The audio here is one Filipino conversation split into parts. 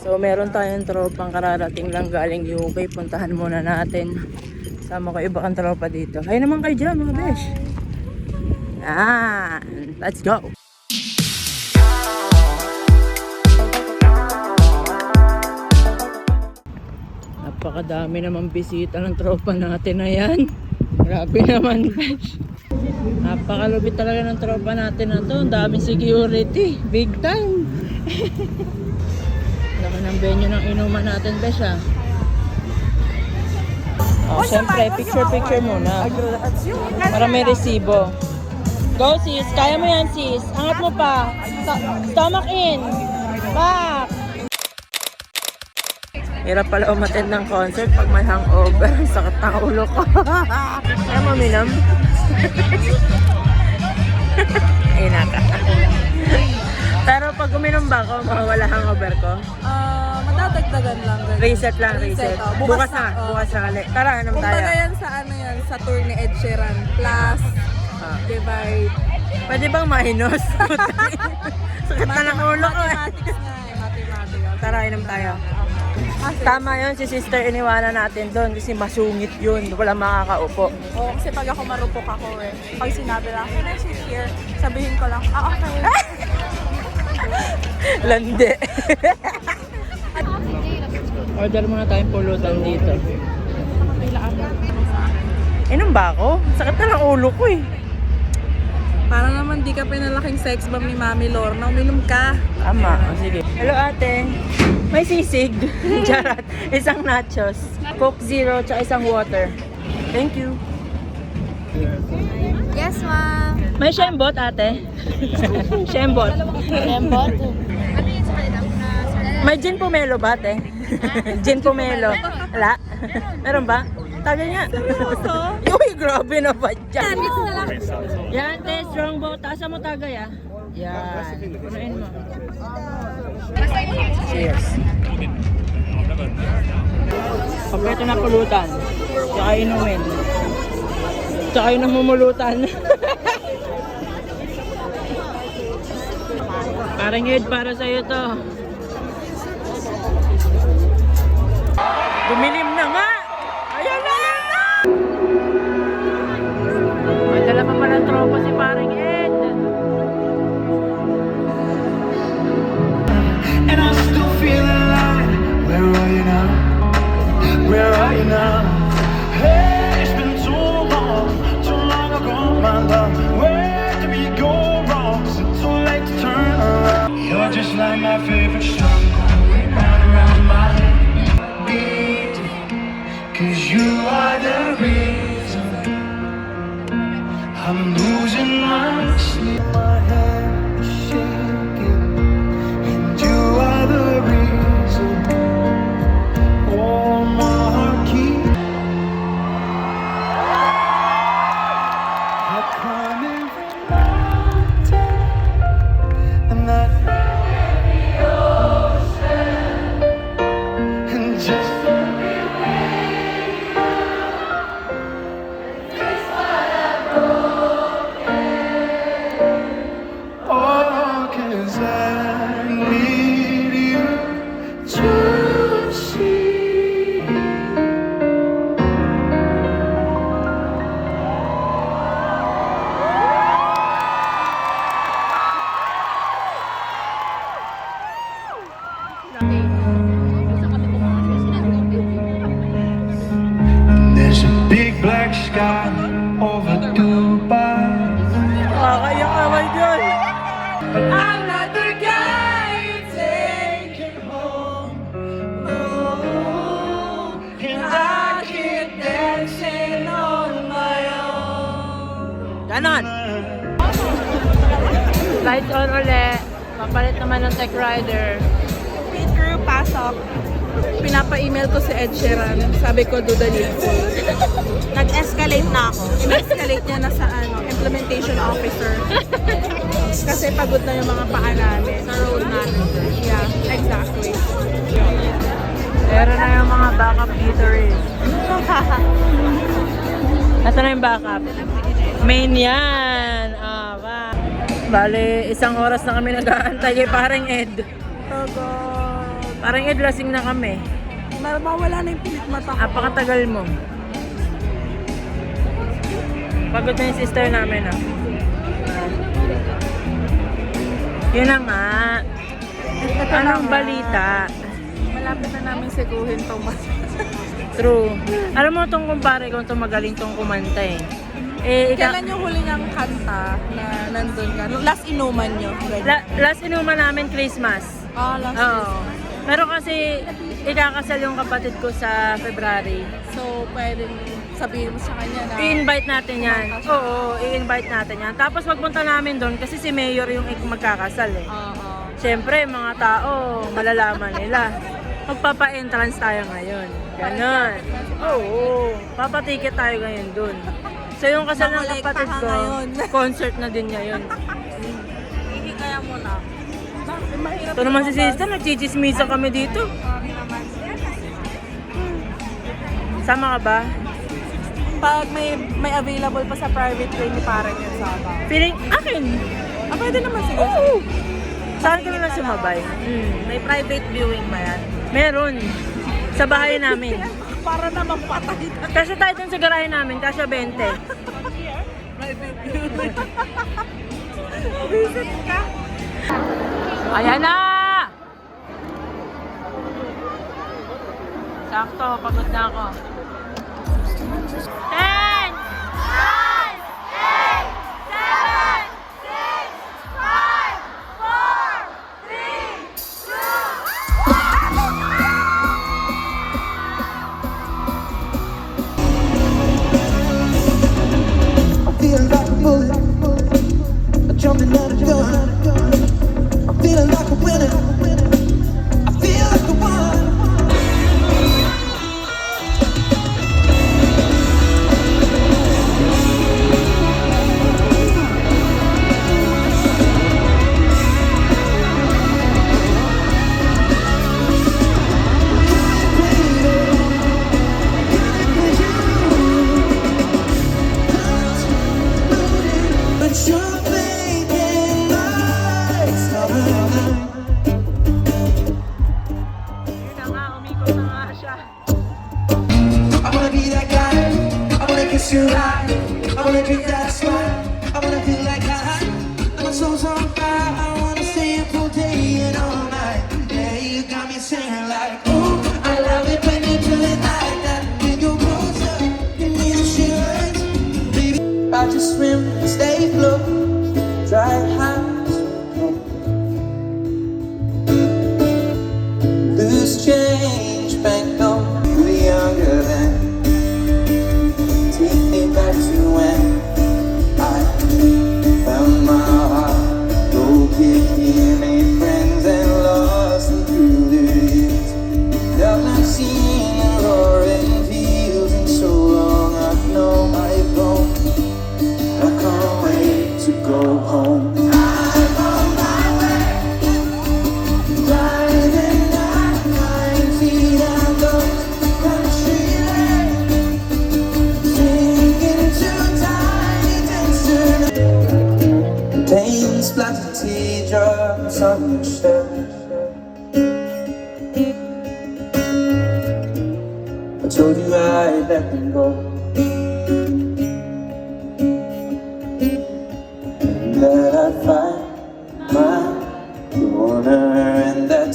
So, meron tayong tropang kararating lang galing UK. Puntahan muna natin. Sama ko iba kang tropa dito. Kayo naman kayo dyan, mga besh. Yan. Let's go. Napakadami naman bisita ng tropa natin na yan. Grabe naman, besh. Napakalupit talaga ng tropa natin na to. Ang daming security. Big time. Laki ng venue ng inuman natin, besh ah. Oh, Siyempre, picture-picture muna. Para may resibo. Go sis, kaya mo yan sis. Angat mo pa. Sto- Stomach in. Back. Hirap pala umattend ng concert pag may hangover. Ang Sakit ng ulo ko. Kaya mo minam? ba ako, mawawala hangover ko? Ah, madadagdagan lang. ganun. Reset lang, reset. oh. Bukas, na, oh. bukas na. Tara, anong tayo? Kumbaga yan sa ano yan, sa tour ni Ed Sheeran. Plus, Ah. divide. Pwede bang minus? Sakit na ng ulo ko eh. Mathematics nga eh, mathematics. Tara, inom tayo. Ah, sige. Tama yun, si sister iniwanan natin doon kasi masungit yun. Wala makakaupo. Oo, kasi pag ako marupok ako eh. Pag sinabi lang, can I sit here? Sabihin ko lang, ah, okay. Lande. Order muna tayong pulutan dito. Inom ba ako? Sakit na ng ulo ko eh. Para naman di ka pinalaking sex bomb ni Mami Lorna, uminom ka. Tama. O, sige. Hello ate. May sisig. Charot. Isang nachos. Coke Zero tsaka isang water. Thank you. Yes, ma'am. May shembot ate. shembot. Lembot. May gin pomelo ba ate? gin pomelo. Wala? Meron ba? Tagay nga. Seryoso? Uy, grabe na ba dyan? Yan, te, strong boat. Taas mo tagay ah. Yan. Punuin mo. Cheers. Kompleto na pulutan. Tsaka inumin. Tsaka yung namumulutan. Parang Ed, para sa'yo to. Dumilim I'm losing my sleep. My head is shaking. Sky over Dubai. Kakaya kamay dyan. I'm not the guy you take home. Oh, And I keep dancing on my own. Ganon. Lights on uli. Mapalit naman ng tech rider. Pit crew, pasok. Pinapa-email ko si Ed Sheeran. Sabi ko, do the needful. Nag-escalate na ako. In-escalate niya na sa ano, implementation officer. Kasi pagod na yung mga paa namin. Sa road manager. Yeah, exactly. Meron na yung mga backup eateries. Nasaan na yung backup? Main yan. Ah, ba. Bale, isang oras na kami nag-aantay kay parang Ed. Oh, God. Parang Ed, lasing na kami. Mawala na yung pilit mata ko. Apakatagal mo. Pagod na yung sister namin ah. Yun na nga. Anong balita? Malapit na namin siguhin tong mas. True. Alam mo tong kumpare ko, itong magaling tong kumanta eh. Eh, ika- Kailan yung huli niyang kanta na nandun ka? Last inuman niyo. La- last inuman namin Christmas. Ah, last Oo. Pero kasi ikakasal yung kapatid ko sa February. So, pwedeng sabihin mo sa kanya na I-invite natin yan. Oo, i-invite natin yan. Tapos magpunta namin doon kasi si Mayor yung magkakasal eh. Oo. Siyempre, mga tao, malalaman nila. Magpapa-entrance tayo ngayon. Ganon. Oo, papatiket tayo ngayon doon. So yung kasal ng kapatid ka ko, ngayon. concert na din niya yun. Hindi kaya mo na. Ito naman si sister, nagchichismisa kami dito. Sama ka ba? Pag may may available pa sa private plane ni parang yun sa aba. Feeling, akin. Ah, pwede naman siguro. Oo. Saan ka na sumabay? Hmm. May private viewing ba yan? Meron. Sa bahay namin. Para naman patay ka. Kasi tayo dun sa garahe namin, kasya 20. Private viewing. Visit ka. Ayan na! Sakto, pagod na ako. 10!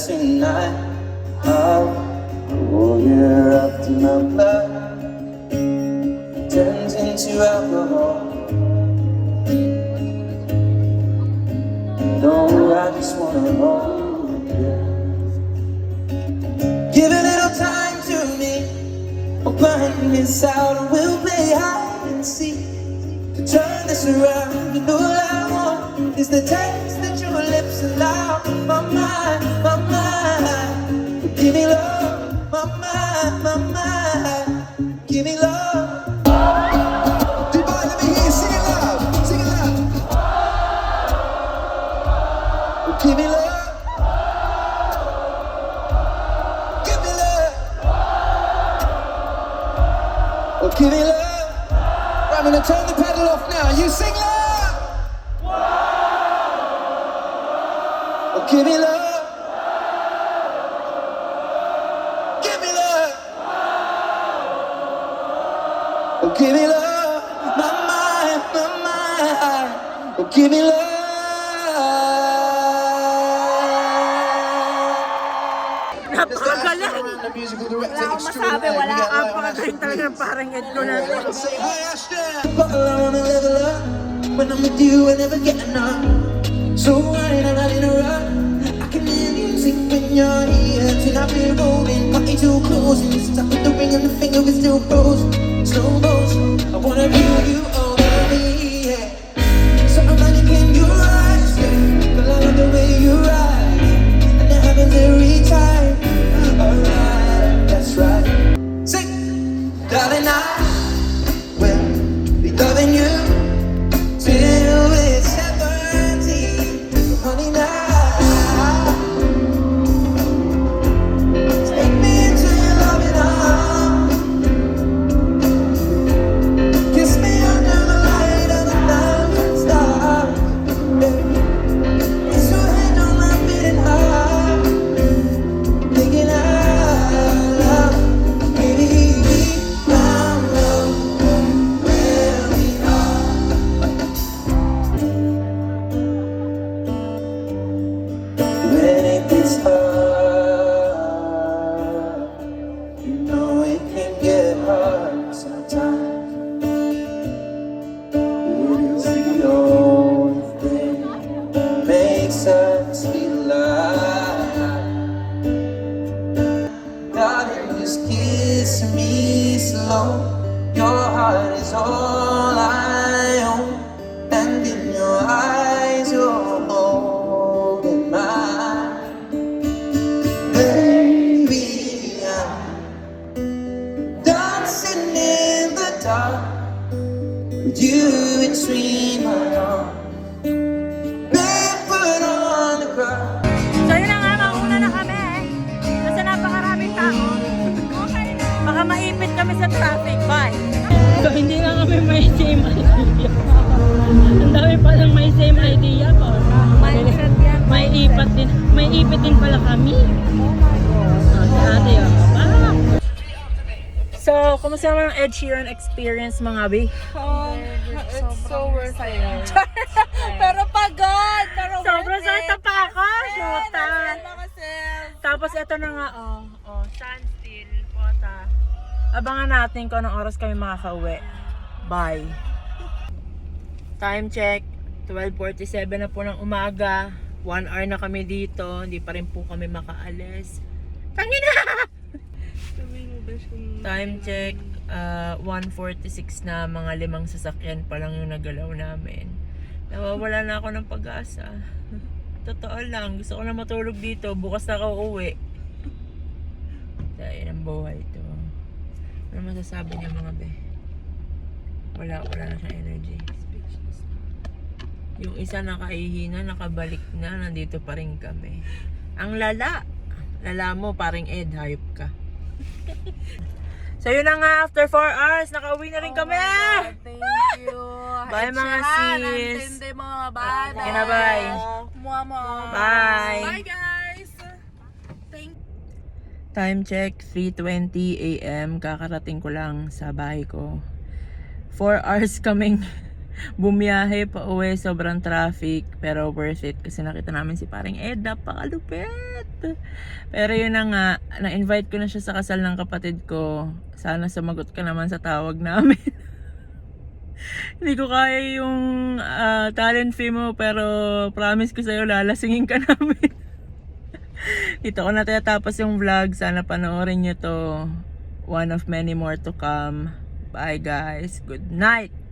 Tonight I'll pour you up to my blood. Turns into alcohol. No, I just wanna hold you. Give a little time to me. We'll burn this out and we'll play hide and seek. To turn this around, know all I want is the taste that your lips allow. sing love, Wow! Oh, give me love! Parang Ed ko na. But I wanna level up. When I'm with you, I never get enough. So why not not in a run? I can hear music when you're here. Tonight we're rolling, party too close. And it's stuck with the ring and the finger is still frozen. Slow motion. I wanna feel you that makes us feel alive. Darling, just kiss me slow. Your heart is all Ipat din. May ipit din pala kami. Oh, si ate oh. Ah! So, kumusta naman ang Ed Sheeran experience mga bi? it's so worth it. Pero pagod! Pero Sobrang worth it. sakit pa ako. Shoota. Tapos ito na nga, oh, oh, standstill, pota. Abangan natin kung anong oras kami makakauwi. Bye. Time check, 12.47 na po ng umaga. One hour na kami dito, hindi pa rin po kami makaalis. Tangina! Time check, uh, 1.46 na, mga limang sasakyan pa lang yung nagalaw namin. Nawawala na ako ng pag-asa. Totoo lang, gusto ko na matulog dito. Bukas na ako uuwi. Dahil ang buhay to. Ano masasabi niya mga be? Wala, wala na siyang energy. Yung isa nakahihina, nakabalik na, nandito pa rin kami. Ang lala. Lala mo, paring Ed, hayop ka. so yun na nga, after 4 hours, nakauwi na rin kami! Thank you. Bye, mga Sharon, sis. Antindi mga bye. Sige na, bye. Mua mo. Bye. Bye guys. Thank Time check, 3.20 a.m. Kakarating ko lang sa bahay ko. 4 hours kaming bumiyahe pa uwi. Sobrang traffic. Pero worth it kasi nakita namin si paring Ed. Napakalupit. Pero yun na nga, na-invite ko na siya sa kasal ng kapatid ko. Sana sumagot ka naman sa tawag namin. Hindi ko kaya yung ah, talent fee mo pero promise ko sa'yo lalasingin ka namin. Dito ko na tapos yung vlog. Sana panoorin nyo to. One of many more to come. Bye guys. Good night.